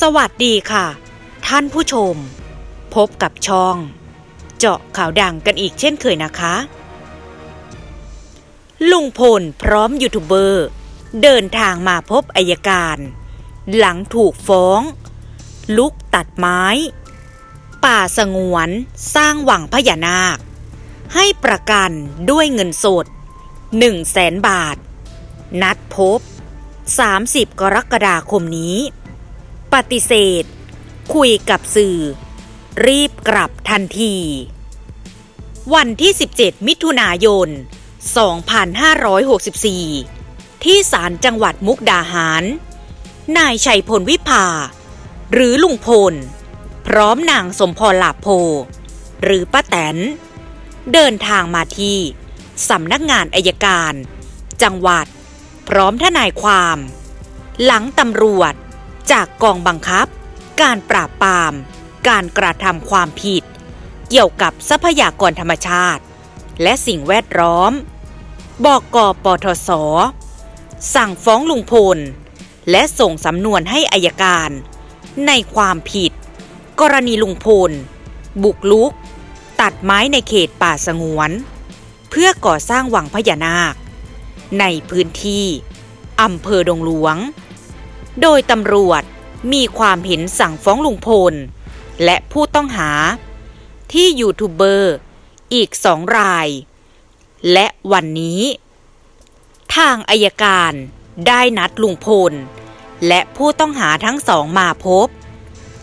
สวัสดีค่ะ ท่านผู้ชม พบกับช่อง เจาะข่าวดังกันอีกเช่นเคยนะคะ ลุงพลพร้อมยูทูบเบอร์ เดินทางมาพบอายการ หลังถูกฟ้อง ลุกตัดไม้ ป่าสงวนสร้างหวังพญานาค ให้ประกันด้วยเงินสด1 0 0 0 0แสนบาท นัดพบ 30 กรกฎาคมนี้ ปฏิเสธ คุยกับสื่อ รีบกลับทันที วันที่ 17 มิถุนายน 2564 ที่ศาลจังหวัดมุกดาหาร นายชัยพลวิภา หรือลุงพล พร้อมนางสมพรหลาโพ หรือป้าแตน เดินทางมาที่สำนักงานอายการ จังหวัด พร้อมทนายความ หลังตำรวจ จากกองบังคับ การปราบปราม การกระทำความผิด เกี่ยวกับทรัพยากรธรรมชาติ และสิ่งแวดล้อม บอกกปทศ สั่งฟ้องลุงพล และส่งสำนวนให้อายการ ในความผิด กรณีลุงพล บุกลุก ตัดไม้ในเขตป่าสงวน เพื่อก่อสร้างวังพญานาค ในพื้นที่อำเภอดงหลวง โดยตำรวจมีความเห็นสั่งฟ้องลุงพล และผู้ต้องหา ที่ยูทูบเบอร์อีกสองราย และวันนี้ ทางอายการได้นัดลุงพล และผู้ต้องหาทั้งสองมาพบ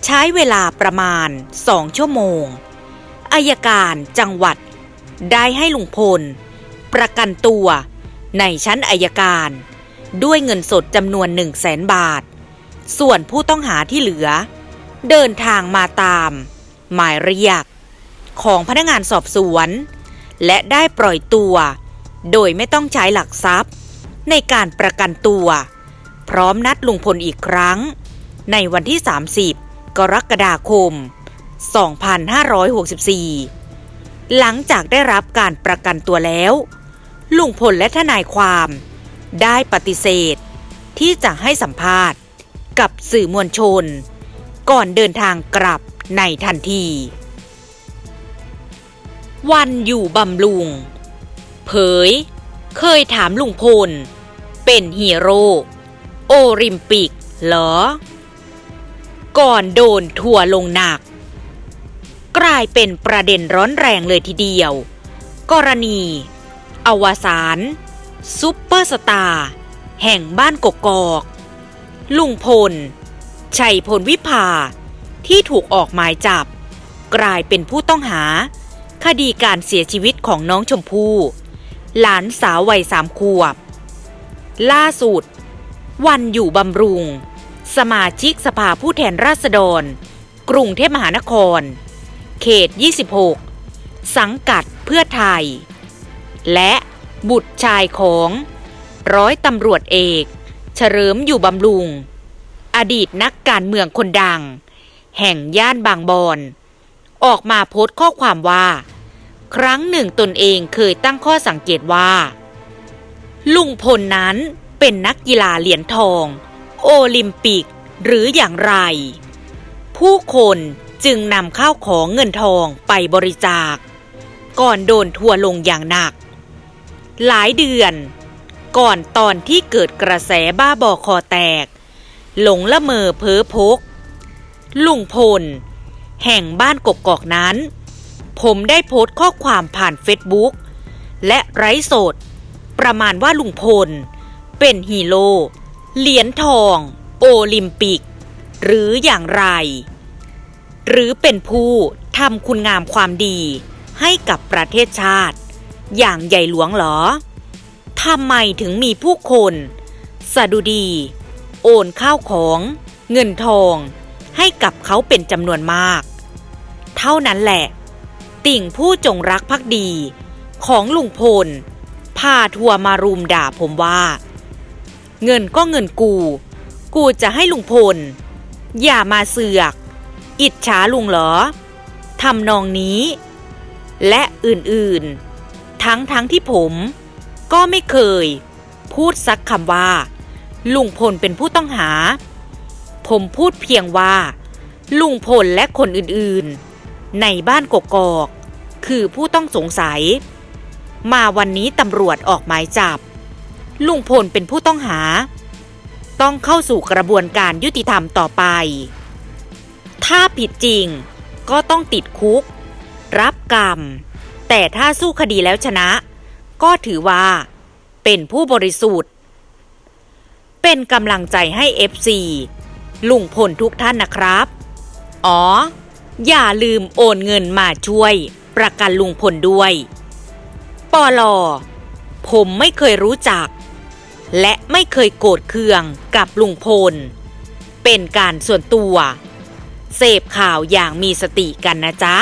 ใช้เวลาประมาณสองชั่วโมงอายการจังหวัด ได้ให้ลุงพล ประกันตัวในชั้นอายการ ด้วยเงินสดจำนวน1 0 0 0 0แสนบาท ส่วนผู้ต้องหาที่เหลือ เดินทางมาตาม หมายเรียก ของพนักงานสอบสวน และได้ปล่อยตัว โดยไม่ต้องใช้หลักทรัพย์ ในการประกันตัว พร้อมนัดลุงพลอีกครั้ง ในวันที่ 30 กรกฎาคม 2564 หลังจากได้รับการประกันตัวแล้วลุงพลและทนายความ ได้ปฏิเสธ ที่จะให้สัมภาษณ์กับสื่อมวลชน ก่อนเดินทางกลับในทันที วันอยู่บำรุง เผย เคยถามลุงพล เป็นฮีโร่โอลิมปิกเหรอ ก่อนโดนทัวลงหนัก กลายเป็นประเด็นร้อนแรงเลยทีเดียว กรณี อวสาน ซุปเปอร์สตาร์แห่งบ้านกกอก ลุงพล ชัยพลวิภา ที่ถูกออกหมายจับ กลายเป็นผู้ต้องหา คดีการเสียชีวิตของน้องชมพู่ หลานสาววัยสามขวบ ล่าสุด วันอยู่บำรุง สมาชิกสภาผู้แทนราษฎร กรุงเทพมหานคร เขต 26 สังกัดเพื่อไทย และ บุตรชายของ ร้อยตำรวจเอก เฉลิมอยู่บำรุง อดีตนักการเมืองคนดัง แห่งย่านบางบอนออกมาโพสต์ข้อความว่า ครั้งหนึ่งตนเองเคยตั้งข้อสังเกตว่า ลุงพลนั้นเป็นนักกีฬาเหรียญทอง โอลิมปิกหรืออย่างไร ผู้คนจึงนำข้าวของเงินทองไปบริจาค ก่อนโดนทัวลงอย่างหนัก หลายเดือน ก่อนตอนที่เกิดกระแสบ้าบอคอแตก หลงละเมอเพ้อพก ลุงพล แห่งบ้านกกอกนั้น ผมได้โพสต์ข้อความผ่านเฟซบุ๊กและไร้สด ประมาณว่าลุงพล เป็นฮีโร่เหรียญทอง โอลิมปิก หรืออย่างไร หรือเป็นผู้ทำคุณงามความดีให้กับประเทศชาติ อย่างใหญ่หลวงเหรอทำไมถึงมีผู้คนสะดุดี โอนข้าวของเงินทอง ให้กับเขาเป็นจำนวนมาก เท่านั้นแหละ ติ่งผู้จงรักภักดี ของลุงพล พาทัวร์มารุมด่าผมว่า เงินก็เงินกู กูจะให้ลุงพล อย่ามาเสือก อิจฉาลุงเหรอทำนองนี้ และอื่นๆ ทั้งทั้งที่ผม ก็ไม่เคย พูดสักคำว่า ลุงพลเป็นผู้ต้องหา ผมพูดเพียงว่า ลุงพลและคนอื่นๆ ในบ้านกกอกคือผู้ต้องสงสัย มาวันนี้ตำรวจออกหมายจับ ลุงพลเป็นผู้ต้องหา ต้องเข้าสู่กระบวนการยุติธรรมต่อไป ถ้าผิดจริงก็ต้องติดคุก รับกรรม แต่ถ้าสู้คดีแล้วชนะ ก็ถือว่า เป็นผู้บริสุทธิ์ เป็นกำลังใจให้ FC ลุงพลทุกท่านนะครับ อ๋อ อย่าลืมโอนเงินมาช่วย ประกันลุงพลด้วยปอลอผมไม่เคยรู้จัก และไม่เคยโกรธเคืองกับลุงพล เป็นการส่วนตัว เสพข่าวอย่างมีสติกันนะจ๊ะ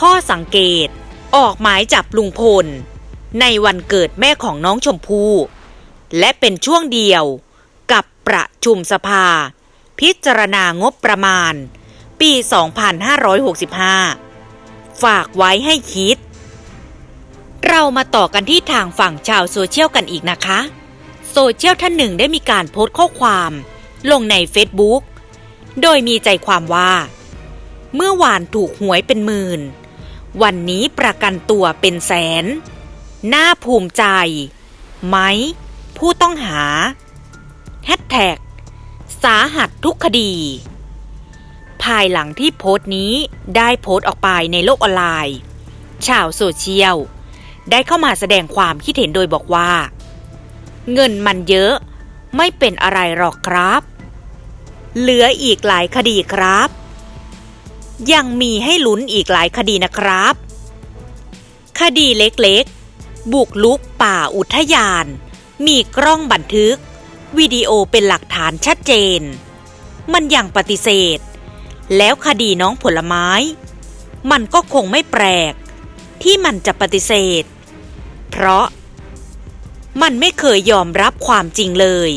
ข้อสังเกต ออกหมายจับลุงพล ในวันเกิดแม่ของน้องชมพู่และเป็นช่วงเดียวกับประชุมสภา พิจารณางบประมาณ ปี 2565 ฝากไว้ให้คิด เรามาต่อกันที่ทางฝั่งชาวโซเชียลกันอีกนะคะ โซเชียลท่านหนึ่งได้มีการโพสต์ข้อความลงใน Facebook โดยมีใจความว่า เมื่อวานถูกหวยเป็นหมื่น วันนี้ประกันตัวเป็นแสน น่าภูมิใจ ไหม ผู้ต้องหาแฮชแท็กสาหัสทุกคดี ภายหลังที่โพสต์นี้ได้โพสต์ออกไปในโลกออนไลน์ ชาวโซเชียล ได้เข้ามาแสดงความคิดเห็นโดยบอกว่า เงินมันเยอะ ไม่เป็นอะไรหรอกครับ เหลืออีกหลายคดีครับ ยังมีให้ลุ้นอีกหลายคดีนะครับ คดีเล็กๆ บุกลุกป่าอุทยาน มีกล้องบันทึก วิดีโอเป็นหลักฐานชัดเจน มันยังปฏิเสธ แล้วคดีน้องผลไม้ มันก็คงไม่แปลก ที่มันจะปฏิเสธ เพราะ มันไม่เคยยอมรับความจริงเลย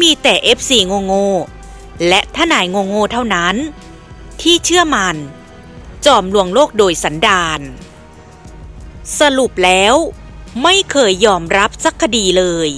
มีแต่ FC โงโง่ๆและทนายโงโง่ๆเท่านั้น ที่เชื่อมัน จอมลวงโลกโดยสันดานสรุปแล้ว ไม่เคยยอมรับสักคดีเลย